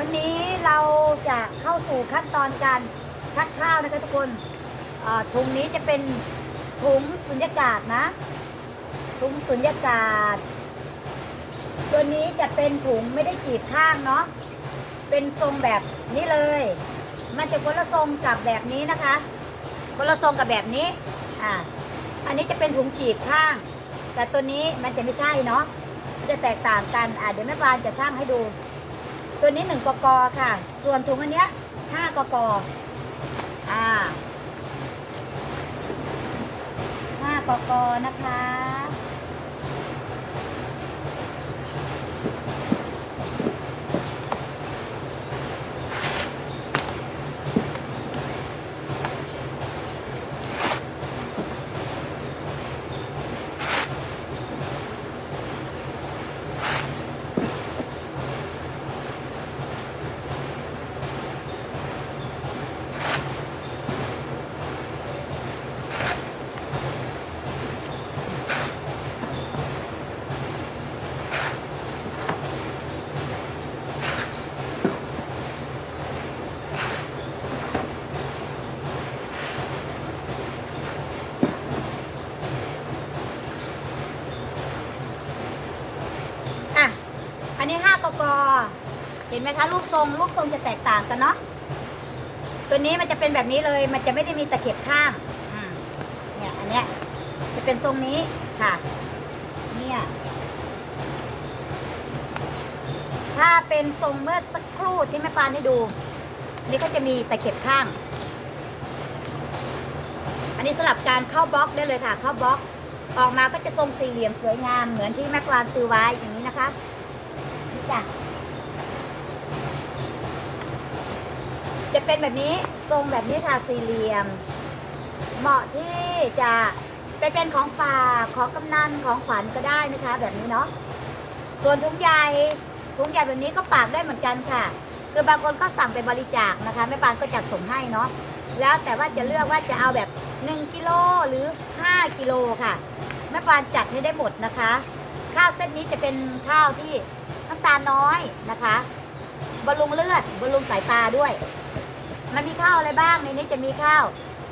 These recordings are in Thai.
วันนี้เราจะเข้าสู่ขั้นตอนการคัดข้าวนะคะทุกคนถุงนี้จะเป็นถุงสุญญากาศนะ ถุงสุญญากาศ ตัวนี้จะเป็นถุงไม่ได้จีบข้างเนาะ เป็นทรงแบบนี้เลย มันจะคนละทรงกับแบบนี้นะคะ คนละทรงกับแบบนี้ อ่า อันนี้จะเป็นถุงจีบข้าง แต่ตัวนี้มันจะไม่ใช่เนาะมันจะแตกต่างกัน อ่าเดี๋ยวแม่ปานจะช่างให้ดู ตัวนี้หนึ่งกกค่ะ ส่วนถุงอันเนี้ยห้ากกอ่าห้ากกนะคะ อะ อันนี้ห้า กกเห็นไหมคะรูปทรงรูปทรงจะแตกต่างกันเนาะตัวนี้มันจะเป็นแบบนี้เลย มันจะไม่ได้มีตะเข็บข้างเนี่ยอันเนี้ยจะเป็นทรงนี้ค่ะ เนี่ยถ้าเป็นทรงเมื่อสักครู่ที่แม่ปานให้ดู นี่ก็จะมีตะเข็บข้าง อันนี้สลับการเข้าบล็อกได้เลยค่ะ เข้าบล็อก ออกมาก็จะทรงสี่เหลี่ยมสวยงามเหมือนที่แม่ปานซื้อไว้อย่างนี้นะคะ จ้ะจะเป็นแบบนี้ทรงแบบนี้ค่ะสี่เหลี่ยม เหมาะที่จะไปเป็นของฝากของกำนันของขวัญก็ได้นะคะ แบบนี้เนาะส่วนถุงใหญ่ถุงใหญ่แบบนี้ก็ฝากได้เหมือนกันค่ะ คือบางคนก็สั่งไปบริจาคนะคะแม่ปานก็จัดส่งให้เนาะแล้วแต่ว่าจะเลือกว่าจะเอาแบบ 1กิโลหรือ 5กิโลค่ะแม่ปานจัดให้ได้หมดนะคะ ข้าวเส้นนี้จะเป็นข้าวที่ำตาลน้อยนะคะบำรุงเลือดบำรุงสายตาด้วย มันมีข้าวอะไรบ้างในนี้จะมีข้าว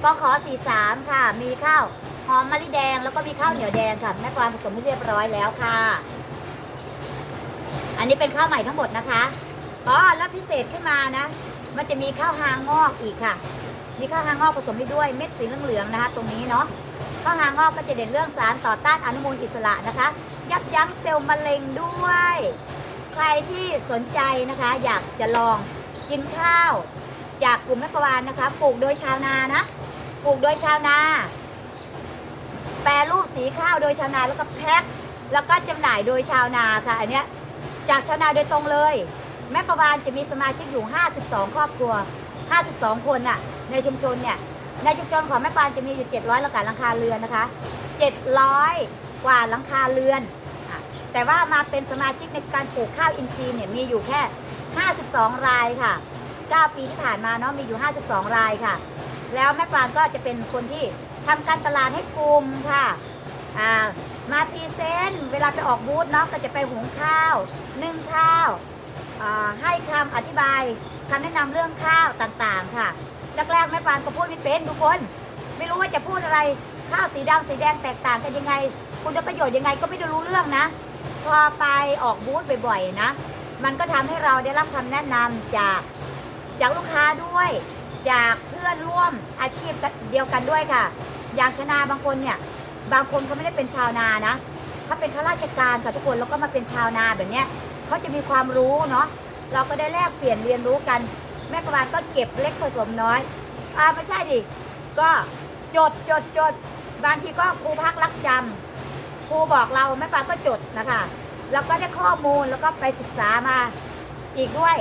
กขอ43ค่ะ มีข้าวหอมมะลิแดงแล้วก็มีข้าวเหนียวแดงค่ะแม่ปานผสมให้เรียบร้อยแล้วค่ะ อันนี้เป็นข้าวใหม่ทั้งหมดนะคะอ๋อแล้วพิเศษขึ้นมานะ มันจะมีข้าวหางงอกอีกค่ะ มีข้าวหางงอกผสมไปด้วยเม็ดสีเหลืองๆนะคะ ตรงนี้เนาะข้าวหางงอกก็จะเด่นเรื่องสารต่อต้านอนุมูลอิสระนะคะ ยับยั้งเซลล์มะเร็งด้วย ใครที่สนใจนะคะ อยากจะลองกินข้าว จากกลุ่มแม่ประวานนะคะปลูกโดยชาวนานะปลูกโดยชาวนา แปรรูปสีข้าวโดยชาวนาแล้วก็แพ็คแล้วก็จำหน่ายโดยชาวนาค่ะอันเนี้ยจากชาวนาโดยตรงเลย แม่ประวานจะมีสมาชิกอยู่ 52 ครอบครัว 52 คนน่ะในชุมชนเนี่ยในชุมชนของแม่ปานจะมีอยู่ 700หลังคาหลังคาเรือนนะคะ 700 กว่าหลังคาเรือน แต่ว่ามาเป็นสมาชิกในการปลูกข้าวอินทรีย์เนี่ยมีอยู่แค่ 52 รายค่ะ 9 ปีที่ผ่านมาเนาะมีอยู่ 52 รายค่ะ แล้วแม่ปานก็จะเป็นคนที่ทำการตลาดให้กลุ่มค่ะมาพรีเซนต์เวลาไปออกบูธเนาะก็จะไปหุงข้าวนึ่งข้าวให้คำอธิบายคำแนะนำเรื่องข้าวต่างๆค่ะแรกๆแม่ปานก็พูดไม่เป็นทุกคน ไม่รู้ว่าจะพูดอะไรข้าวสีดำสีแดงแตกต่างกันยังไง คุณจะประโยชน์ยังไงก็ไม่ได้รู้เรื่องนะ พอไปออกบูธบ่อยๆนะ มันก็ทำให้เราได้รับคำแนะนำจากจากลูกค้าด้วย จากเพื่อนร่วมอาชีพเดียวกันด้วยค่ะ อย่างชนาบางคนเนี่ย บางคนเขาไม่ได้เป็นชาวนานะเขาเป็นข้าราชการค่ะทุกคนแล้วก็มาเป็นชาวนาแบบเนี้ยเขาจะมีความรู้เนาะเราก็ได้แลกเปลี่ยนเรียนรู้กัน แม่ประวานก็เก็บเล็กผสมน้อยอ่าไม่ใช่ดิก็จดจดจดบางทีก็ครูพักรักจำ ครูบอกเราแม่ปาก็จดนะคะ แล้วก็ได้ข้อมูลแล้วก็ไปศึกษามาอีกด้วย